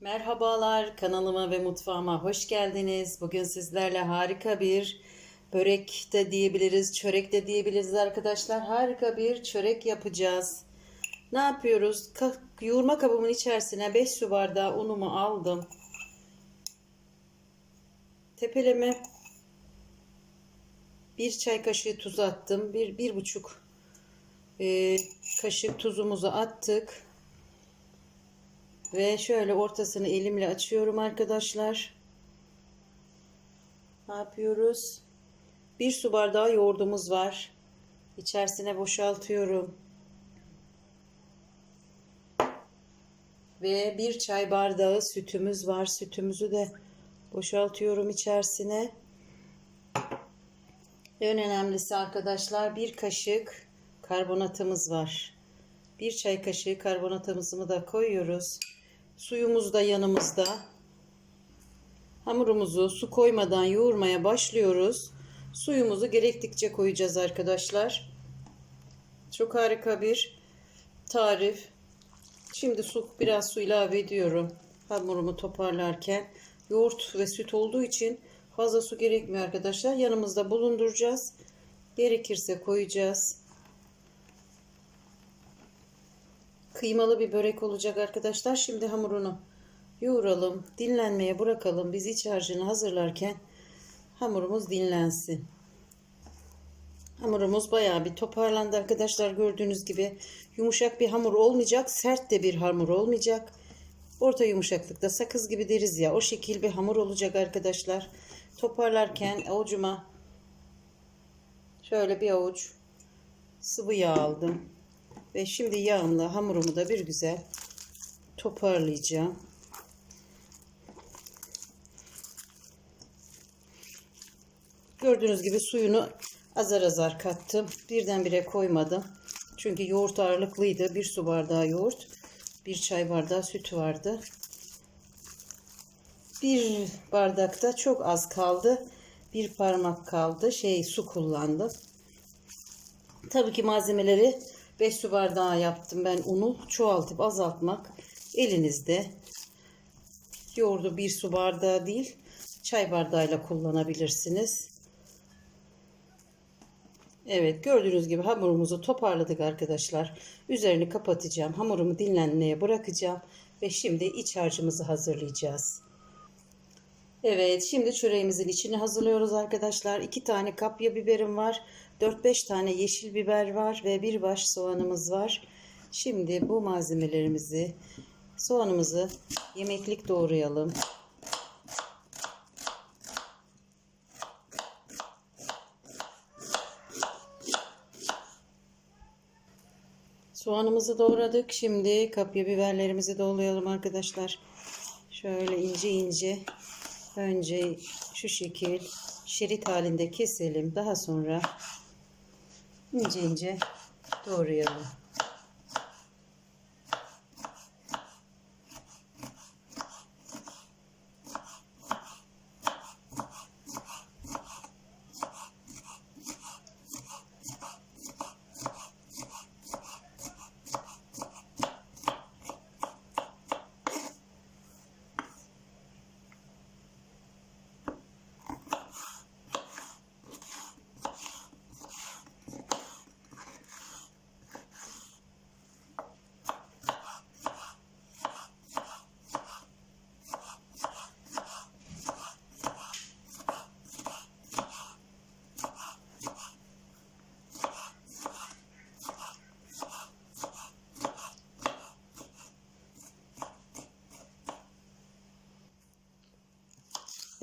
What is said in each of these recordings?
Merhabalar kanalıma ve mutfağıma hoş geldiniz. Bugün sizlerle harika bir börek de diyebiliriz, çörek de diyebiliriz arkadaşlar. Harika bir çörek yapacağız. Ne yapıyoruz? Yoğurma kabımın içerisine 5 su bardağı unumu aldım. Tepeleme bir çay kaşığı tuz attım. Bir, bir buçuk e, kaşık tuzumuzu attık. Ve şöyle ortasını elimle açıyorum arkadaşlar. Ne yapıyoruz? Bir su bardağı yoğurdumuz var. İçerisine boşaltıyorum. Ve bir çay bardağı sütümüz var. Sütümüzü de boşaltıyorum içerisine. En önemlisi arkadaşlar bir kaşık karbonatımız var. Bir çay kaşığı karbonatımızı da koyuyoruz. Suyumuz da yanımızda. Hamurumuzu su koymadan yoğurmaya başlıyoruz. Suyumuzu gerektikçe koyacağız arkadaşlar. Çok harika bir tarif. Şimdi su biraz su ilave ediyorum. Hamurumu toparlarken yoğurt ve süt olduğu için fazla su gerekmiyor arkadaşlar. Yanımızda bulunduracağız. Gerekirse koyacağız. Kıymalı bir börek olacak arkadaşlar. Şimdi hamurunu yoğuralım. Dinlenmeye bırakalım. Biz iç harcını hazırlarken hamurumuz dinlensin. Hamurumuz bayağı bir toparlandı arkadaşlar. Gördüğünüz gibi yumuşak bir hamur olmayacak. Sert de bir hamur olmayacak. Orta yumuşaklıkta sakız gibi deriz ya. O şekil bir hamur olacak arkadaşlar. Toparlarken avucuma şöyle bir avuç sıvı yağ aldım. Ve şimdi yağımla hamurumu da bir güzel toparlayacağım. Gördüğünüz gibi suyunu azar azar kattım. Birdenbire koymadım. Çünkü yoğurt ağırlıklıydı. Bir su bardağı yoğurt, bir çay bardağı süt vardı. Bir bardakta çok az kaldı. Bir parmak kaldı. Şey su kullandım. Tabii ki malzemeleri 5 su bardağı yaptım ben unu. Çoğaltıp azaltmak elinizde. Yoğurdu bir su bardağı değil çay bardağıyla kullanabilirsiniz. Evet gördüğünüz gibi hamurumuzu toparladık arkadaşlar. Üzerini kapatacağım. Hamurumu dinlenmeye bırakacağım. Ve şimdi iç harcımızı hazırlayacağız. Evet şimdi çöreğimizin içini hazırlıyoruz arkadaşlar. 2 tane kapya biberim var. 4-5 tane yeşil biber var ve bir baş soğanımız var. Şimdi bu malzemelerimizi soğanımızı yemeklik doğrayalım. Soğanımızı doğradık. Şimdi kapya biberlerimizi doğrayalım arkadaşlar. Şöyle ince ince önce şu şekil şerit halinde keselim. Daha sonra ince ince doğrayalım.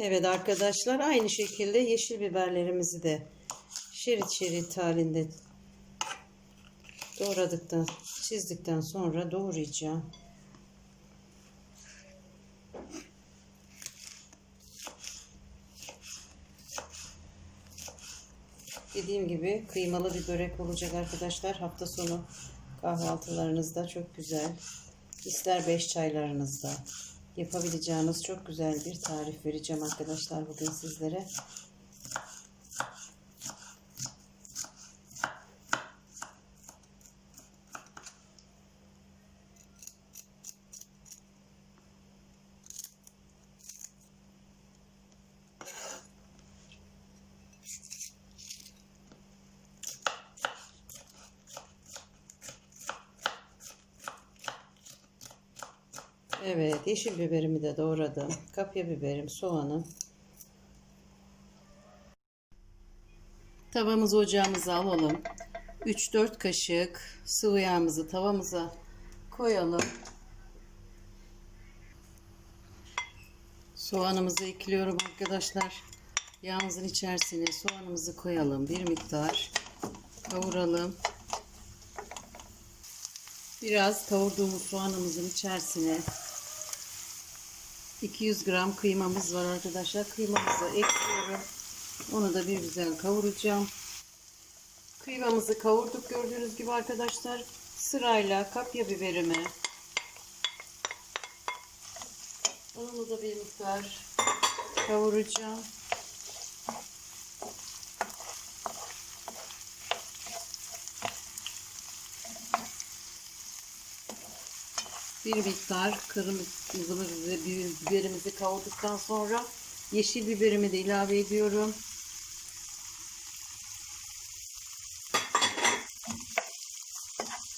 Evet arkadaşlar aynı şekilde yeşil biberlerimizi de şerit şerit halinde doğradıktan çizdikten sonra doğrayacağım. Dediğim gibi kıymalı bir börek olacak arkadaşlar. Hafta sonu kahvaltılarınızda çok güzel. İster beş çaylarınızda yapabileceğiniz çok güzel bir tarif vereceğim arkadaşlar bugün sizlere. Evet, yeşil biberimi de doğradım. Kapya biberim, soğanım. Tavamızı ocağımıza alalım. 3-4 kaşık sıvı yağımızı tavamıza koyalım. Soğanımızı ekliyorum arkadaşlar. Yağımızın içerisine soğanımızı koyalım. Bir miktar kavuralım. Biraz kavurduğumuz soğanımızın içerisine 200 gram kıymamız var arkadaşlar. Kıymamızı ekliyorum. Onu da bir güzel kavuracağım. Kıymamızı kavurduk gördüğünüz gibi arkadaşlar. Sırayla kapya biberimi. Onu da bir miktar kavuracağım. Bir miktar kırmızı biberimizi kavurduktan sonra yeşil biberimi de ilave ediyorum.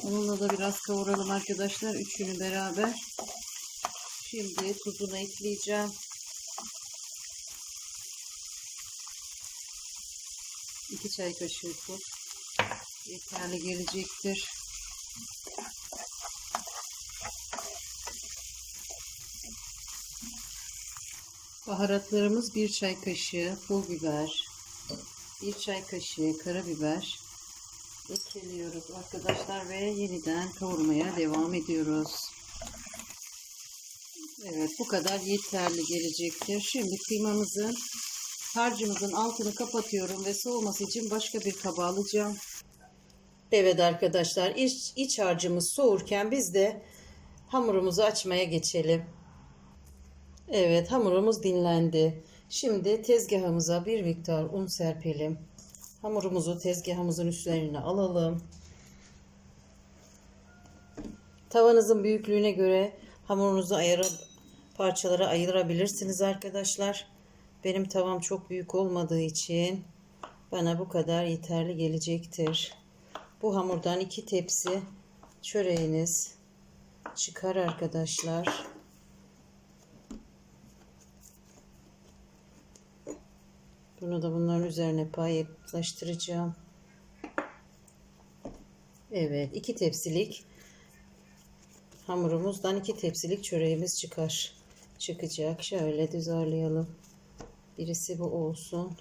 Onunla da biraz kavuralım arkadaşlar. Üçünü beraber. Şimdi tuzunu ekleyeceğim. İki çay kaşığı tuz yeterli gelecektir. Baharatlarımız bir çay kaşığı pul biber, bir çay kaşığı karabiber ekliyoruz arkadaşlar ve yeniden kavurmaya devam ediyoruz. Evet bu kadar yeterli gelecektir. Şimdi kıymamızın harcımızın altını kapatıyorum ve soğuması için başka bir kaba alacağım. Evet arkadaşlar iç, iç harcımız soğurken biz de hamurumuzu açmaya geçelim. Evet hamurumuz dinlendi. Şimdi tezgahımıza bir miktar un serpelim. Hamurumuzu tezgahımızın üzerine alalım. Tavanızın büyüklüğüne göre hamurunuzu ayıra, parçalara ayırabilirsiniz arkadaşlar. Benim tavam çok büyük olmadığı için bana bu kadar yeterli gelecektir. Bu hamurdan iki tepsi çöreğiniz çıkar arkadaşlar. Bunu da bunların üzerine paylaştıracağım. Evet iki tepsilik hamurumuzdan iki tepsilik çöreğimiz çıkar. Çıkacak. Şöyle düzenleyelim. Birisi bu olsun.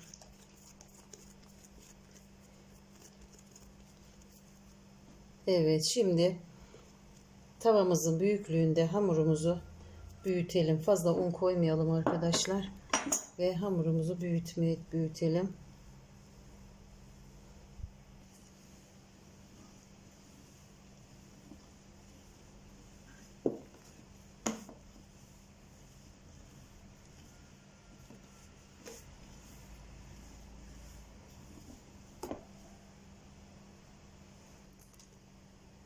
Evet şimdi tavamızın büyüklüğünde hamurumuzu büyütelim. Fazla un koymayalım arkadaşlar. Ve hamurumuzu büyütme, büyütelim.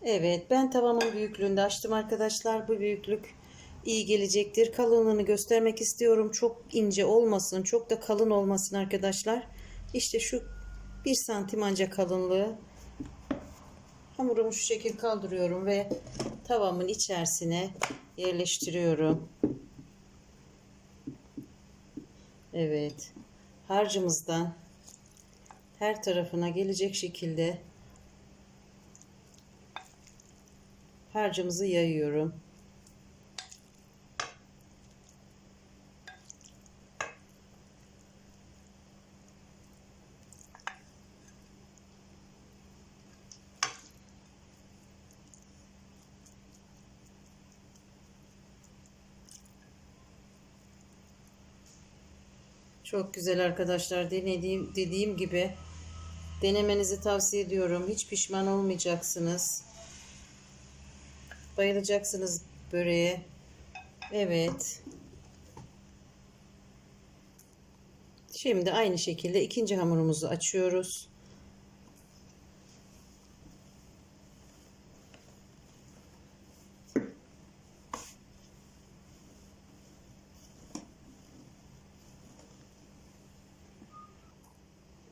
Evet ben tavamın büyüklüğünde açtım arkadaşlar. Bu büyüklük iyi gelecektir. Kalınlığını göstermek istiyorum. Çok ince olmasın. Çok da kalın olmasın arkadaşlar. İşte şu bir santim ancak kalınlığı. Hamurumu şu şekil kaldırıyorum ve tavamın içerisine yerleştiriyorum. Evet. Harcımızdan her tarafına gelecek şekilde harcımızı yayıyorum. Çok güzel arkadaşlar. Denediğim dediğim gibi denemenizi tavsiye ediyorum. Hiç pişman olmayacaksınız. Bayılacaksınız böreğe. Evet. Şimdi aynı şekilde ikinci hamurumuzu açıyoruz.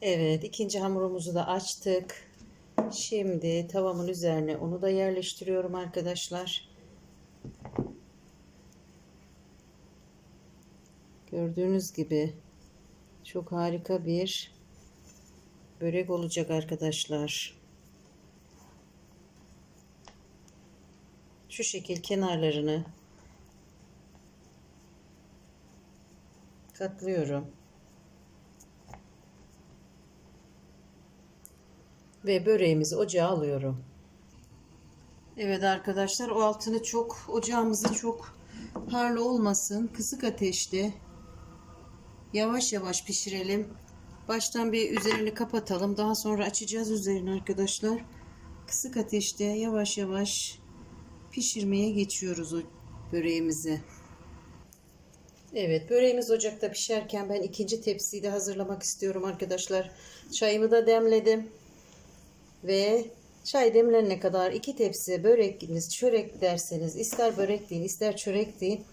Evet, ikinci hamurumuzu da açtık. Şimdi tavamın üzerine onu da yerleştiriyorum arkadaşlar. Gördüğünüz gibi çok harika bir börek olacak arkadaşlar. Şu şekil kenarlarını katlıyorum. Ve böreğimizi ocağa alıyorum. Evet arkadaşlar o altını çok ocağımızı çok harlı olmasın. Kısık ateşte yavaş yavaş pişirelim. Baştan bir üzerini kapatalım. Daha sonra açacağız üzerini arkadaşlar. Kısık ateşte yavaş yavaş pişirmeye geçiyoruz o böreğimizi. Evet böreğimiz ocakta pişerken ben ikinci tepsiyi de hazırlamak istiyorum arkadaşlar. Çayımı da demledim. Ve çay demlenene kadar iki tepsi böreğiniz çörek derseniz ister börek deyin ister çörek deyin.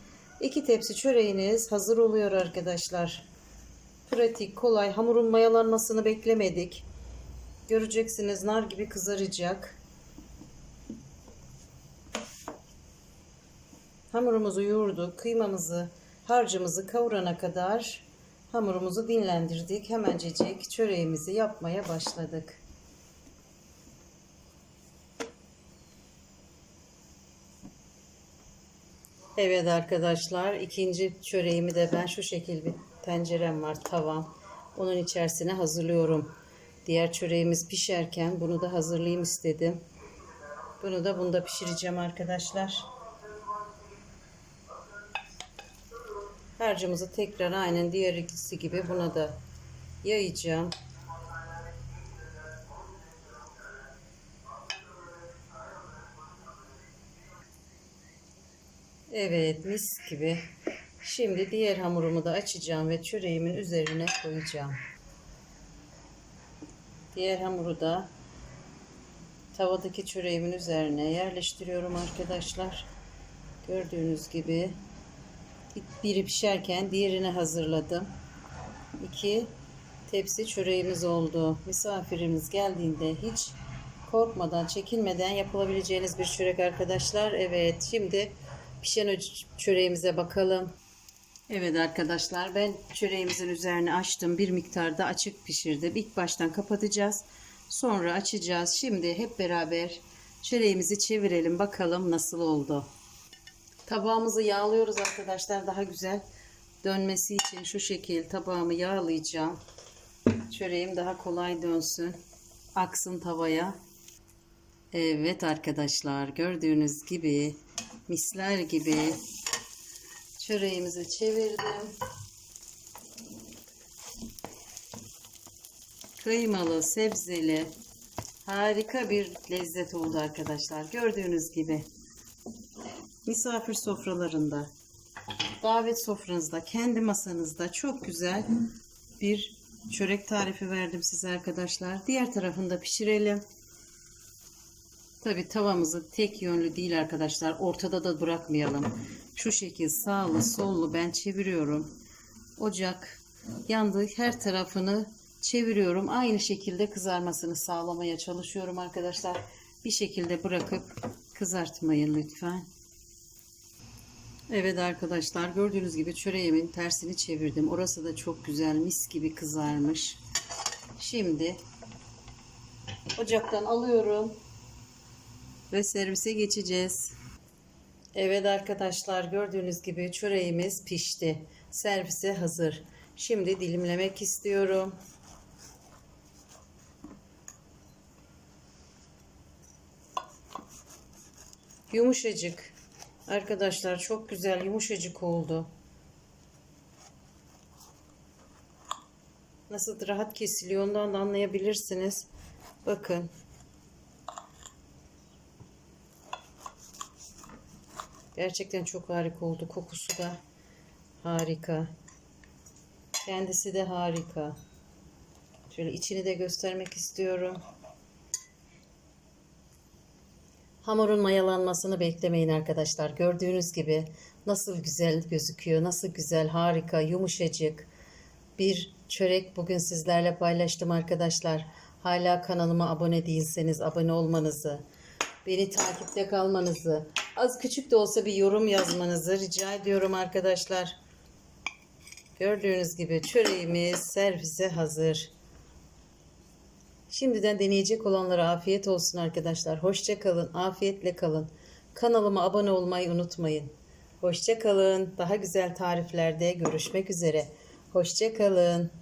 iki tepsi çöreğiniz hazır oluyor arkadaşlar. Pratik, kolay. Hamurun mayalanmasını beklemedik. Göreceksiniz nar gibi kızaracak. Hamurumuzu yoğurduk. Kıymamızı, harcımızı kavurana kadar hamurumuzu dinlendirdik. Hemencecik çöreğimizi yapmaya başladık. Evet arkadaşlar ikinci çöreğimi de ben şu şekil bir tencerem var tavam. Onun içerisine hazırlıyorum. Diğer çöreğimiz pişerken bunu da hazırlayayım istedim. Bunu da bunda pişireceğim arkadaşlar. Harcımızı tekrar aynen diğer ikisi gibi buna da yayacağım. Evet mis gibi. Şimdi diğer hamurumu da açacağım ve çöreğimin üzerine koyacağım. Diğer hamuru da tavadaki çöreğimin üzerine yerleştiriyorum arkadaşlar. Gördüğünüz gibi biri pişerken diğerini hazırladım. İki tepsi çöreğimiz oldu. Misafirimiz geldiğinde hiç korkmadan, çekinmeden yapılabileceğiniz bir çörek arkadaşlar. Evet, şimdi pişen çöreğimize bakalım. Evet arkadaşlar, ben çöreğimizin üzerine açtım. Bir miktarda açık pişirdim. İlk baştan kapatacağız. Sonra açacağız. Şimdi hep beraber çöreğimizi çevirelim. Bakalım nasıl oldu. Tabağımızı yağlıyoruz arkadaşlar. Daha güzel dönmesi için şu şekil tabağımı yağlayacağım. Çöreğim daha kolay dönsün. Aksın tavaya. Evet arkadaşlar gördüğünüz gibi misler gibi çöreğimizi çevirdim. Kıymalı, sebzeli harika bir lezzet oldu arkadaşlar. Gördüğünüz gibi misafir sofralarında, davet sofranızda, kendi masanızda çok güzel bir çörek tarifi verdim size arkadaşlar. Diğer tarafını da pişirelim. Tabi tavamızı tek yönlü değil arkadaşlar. Ortada da bırakmayalım. Şu şekil sağlı sollu ben çeviriyorum. Ocak yandı. Her tarafını çeviriyorum. Aynı şekilde kızarmasını sağlamaya çalışıyorum arkadaşlar. Bir şekilde bırakıp kızartmayın lütfen. Evet arkadaşlar gördüğünüz gibi çöreğimin tersini çevirdim. Orası da çok güzel mis gibi kızarmış. Şimdi ocaktan alıyorum ve servise geçeceğiz. Evet arkadaşlar gördüğünüz gibi çöreğimiz pişti. Servise hazır. Şimdi dilimlemek istiyorum. Yumuşacık. Arkadaşlar çok güzel yumuşacık oldu. Nasıl rahat kesiliyor ondan da anlayabilirsiniz. Bakın. Gerçekten çok harika oldu. Kokusu da harika. Kendisi de harika. Şöyle içini de göstermek istiyorum. Hamurun mayalanmasını beklemeyin arkadaşlar. Gördüğünüz gibi nasıl güzel gözüküyor. Nasıl güzel, harika, yumuşacık bir çörek bugün sizlerle paylaştım arkadaşlar. Hala kanalıma abone değilseniz abone olmanızı, beni takipte kalmanızı, az küçük de olsa bir yorum yazmanızı rica ediyorum arkadaşlar. Gördüğünüz gibi çöreğimiz servise hazır. Şimdiden deneyecek olanlara afiyet olsun arkadaşlar. Hoşça kalın, afiyetle kalın. Kanalıma abone olmayı unutmayın. Hoşça kalın. Daha güzel tariflerde görüşmek üzere. Hoşça kalın.